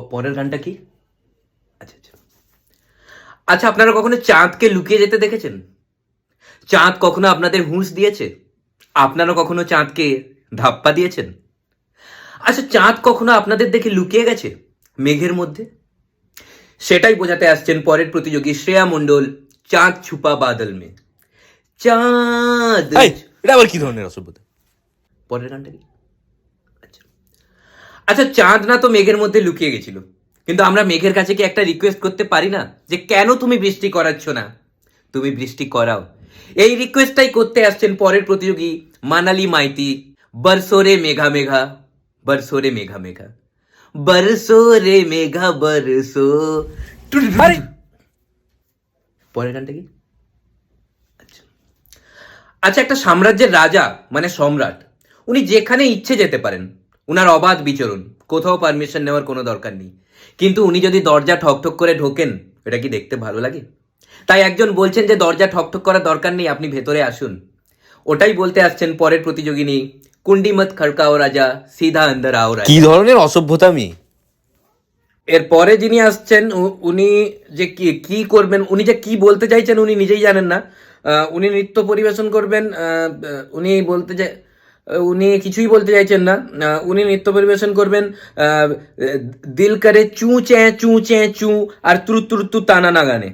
পরের গানটা কি? আচ্ছা আচ্ছা। আচ্ছা আপনারা কখনো চাঁদকে লুকিয়ে যেতে দেখেছেন? চাঁদ কখনো আপনাদের হুঁশ দিয়েছে? আপনারা কখনো চাঁদকে ধাপ্পা দিয়েছেন? আচ্ছা চাঁদ কখনো আপনাদের দেখে লুকিয়ে গেছে মেঘের মধ্যে? সেটাই বোঝাতে আসছেন পরের প্রতিযোগী শ্রেয়া মণ্ডল চাঁদ ছুপা বাদল মে। চাঁদ! এটা আবার কি ধরনের অসভ্যতা? পরের গানটা কি? আচ্ছা চাঁদ না তো মেঘের মধ্যে লুকিয়ে গেছিল। কিন্তু আমরা মেঘের কাছে কি একটা রিকোয়েস্ট করতে পারি না? যে কেন তুমি বৃষ্টি করাচ্ছ না? তুমি বৃষ্টি করাও। এই রিকোয়েস্টটাই করতে আসছেন পরের প্রতিযোগী মানালি মাইতি। বরসোরে মেঘা মেঘা বরসোরে মেঘা মেঘা। বরসোরে মেঘা বরসো! পরের গানটা কি? আচ্ছা। আচ্ছা একটা সাম্রাজ্যের রাজা মানে সম্রাট উনি যেখানে ইচ্ছে যেতে পারেন উনার অবাধ বিচরণ। কোথাও পারমিশন নেওয়ার কোনো দরকার নেই। কিন্তু উনি যদি দরজা ঠকঠক করে ঢোকেন এটা কি দেখতে ভালো লাগে? তাই একজন বলছেন যে দরজা ঠকঠক করার দরকার নেই আপনি ভেতরে আসুন। ওটাই বলতে আসছেন পরের প্রতিযোগিনী কুন্ডিমত খড়কাও রাজা সিধা অন্দর আও রাজা। কি ধরনের অসভ্যতা আমি? এরপরে যিনি আসছেন উনি যে কি কি করবেন উনি যে কি বলতে চাইছেন উনি নিজেই জানেন না। উনি নৃত্য পরিবেশন করবেন উনি বলতে চাই উনি কিছুই বলতে চাইছেন না। উনি নৃত্য পরিবেশন করবেন দিল করে চু চ্যাঁ চু চ্যাঁ চু আর ত্রু ত্রু তু তানা না গানে